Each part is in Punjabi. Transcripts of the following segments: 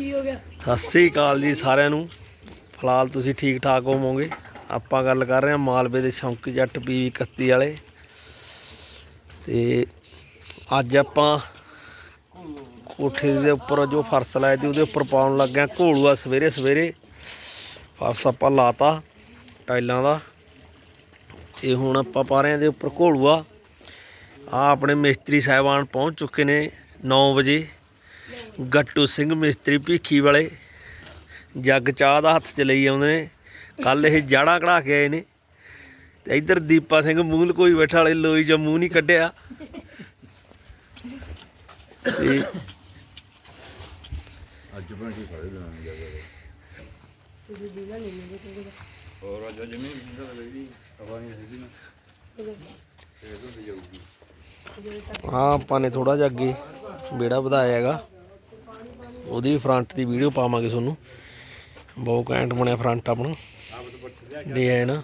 ਕੀ ਹੋ ਗਿਆ? ਸਤਿ ਸ੍ਰੀ ਅਕਾਲ ਜੀ ਸਾਰਿਆਂ ਨੂੰ। ਫਿਲਹਾਲ ਤੁਸੀਂ ਠੀਕ ਠਾਕ ਹੋਵੋਗੇ? ਆਪਾਂ ਗੱਲ ਕਰ ਰਹੇ ਹਾਂ ਮਾਲਵੇ ਦੇ ਸ਼ੌਂਕੀ ਜੱਟ ਪੀਵੀ 31 ਵਾਲੇ। ਤੇ ਅੱਜ ਆਪਾਂ ਕੋਠੇ ਦੇ ਉੱਪਰ ਜੋ ਫਰਸ਼ ਲਾਇਆ ਸੀ, ਉਹਦੇ ਉੱਪਰ ਪਾਉਣ ਲੱਗਿਆ ਘੋਲੂਆ ਸਵੇਰੇ ਸਵੇਰੇ। ਫਰਸ਼ ਆਪਾਂ ਲਾਤਾ ਟਾਈਲਾਂ ਦਾ। ਤੇ ਹੁਣ ਆਪਾਂ ਪਾ ਰਹੇ ਹਾਂ ਦੇ ਉੱਪਰ ਘੋਲੂਆ ਆ। ਆਪਣੇ ਮਿਸਤਰੀ ਸਾਹਿਬਾਨ ਪਹੁੰਚ ਚੁੱਕੇ ਨੇ 9 ਵਜੇ। ਗੱਟੂ ਸਿੰਘ ਮਿਸਤਰੀ ਭੀਖੀ ਵਾਲੇ। ਜੱਗ ਚਾਹ ਦਾ ਹੱਥ ਚ ਲਈ ਆਉਂਦੇ ਨੇ। ਕੱਲ ਇਹ ਜਾੜਾ ਕਢਾ ਕੇ ਆਏ ਨੇ। ਤੇ ਇੱਧਰ ਦੀਪਾ ਸਿੰਘ ਮੂਲ ਕੋਈ ਬੈਠਾ ਵਾਲੇ ਲੋਈ ਜਾਂ ਮੂੰਹ ਨਹੀਂ ਕੱਢਿਆ। ਤੇ ਅੱਜ ਬਣਾ ਕੇ ਖੜੇ ਦੇਣਾ ਜਾ ਹੋਰ ਅੱਜ ਜ਼ਮੀਨ ਜਿੰਦਾ ਲੱਗਦੀ ਹਵਾ ਨਹੀਂ ਹੈਗੀ ਨਾ। ਇਹ ਤੋਂ ਤੇ ਜਾਊਗੀ। ਹਾਂ ਆਪਾਂ ਨੇ ਥੋੜਾ ਜਿਹਾ ਅੱਗੇ ਬੇੜਾ ਵਧਾਇਆ ਹੈਗਾ। ਉਹਦੀ ਫਰੰਟ ਦੀ ਵੀਡੀਓ ਪਾਵਾਂਗੇ ਤੁਹਾਨੂੰ। ਬਹੁਤ ਘੈਂਟ ਬਣਿਆ ਫਰੰਟ ਆਪਣਾ। ਡਿਜ਼ਾਈਨ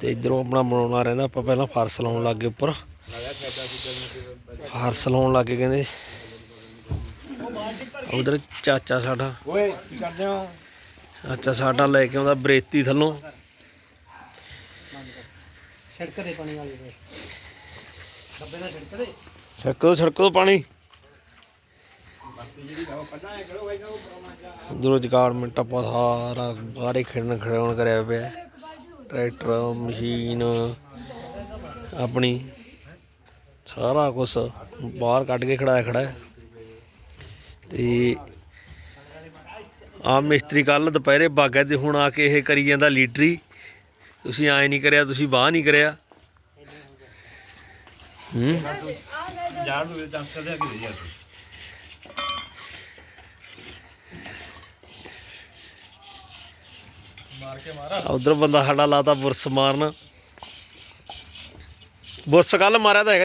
ਤੇ ਇਧਰੋਂ ਆਪਣਾ ਬਣਾਉਣਾ ਰਹਿੰਦਾ ਆਪਾਂ ਪਹਿਲਾਂ ਫਰਸ਼ ਲਾਉਣ ਲੱਗੇ ਉੱਪਰ। ਫਰਸ਼ ਲਾਉਣ ਲੱਗੇ ਕਹਿੰਦੇ। ਉਧਰ ਚਾਚਾ ਸਾਡਾ। ਓਏ ਕੀ ਕਰਦੇ ਹੋ ਚਾਚਾ ਸਾਡਾ ਲੈ ਕੇ ਆਉਂਦਾ ਬਰੇਤੀ ਥੱਲੋਂ। ਸੜਕ ਦੇ ਪਾਣੀ ਵਾਲੇ ਡੱਬੇ ਦਾ ਸੜਕ ਦੇ। ਛੜਕੋ ਛੜਕੋ ਪਾਣੀ। ਦੂਰੋਂ ਮਿੰਟ ਆਪਾਂ ਸਾਰਾ ਬਾਹਰੇ ਖੜਨ ਖੜਾਉਣ ਕਰਿਆ ਪਿਆ। ਟਰੈਕਟਰ, ਮਸ਼ੀਨ, ਆਪਣੀ ਸਾਰਾ ਕੁਝ ਬਾਹਰ ਕੱਢ ਕੇ ਖੜਾਇਆ ਖੜਾ ਹੈ। ਤੇ ਆ ਮਿਸਤਰੀ ਕੱਲ ਦੁਪਹਿਰੇ ਬਾਗਾ ਤੇ ਹੁਣ ਆ ਕੇ ਇਹ ਕਰੀ ਜਾਂਦਾ ਲੀਡਰੀ ਤੁਸੀਂ ਐ ਨਹੀਂ ਕਰਿਆ, ਤੁਸੀਂ ਬਾਹ ਨਹੀਂ ਕਰਿਆ। ਹੂੰ? ਜਾੜ ਨੂੰ ਚਾਂਸ ਦੇ ਅੱਗੇ ਦੇ ਯਾਰ ਉਧਰ ਬੰਦਾ ਸਾਡਾ ਲਾਤਾ ਬੁਰਸ ਮਾਰਨ। ਬੁਰਸ ਕੱਲ ਮਾਰਿਆ ਤਾਂ ਹੈਗਾ।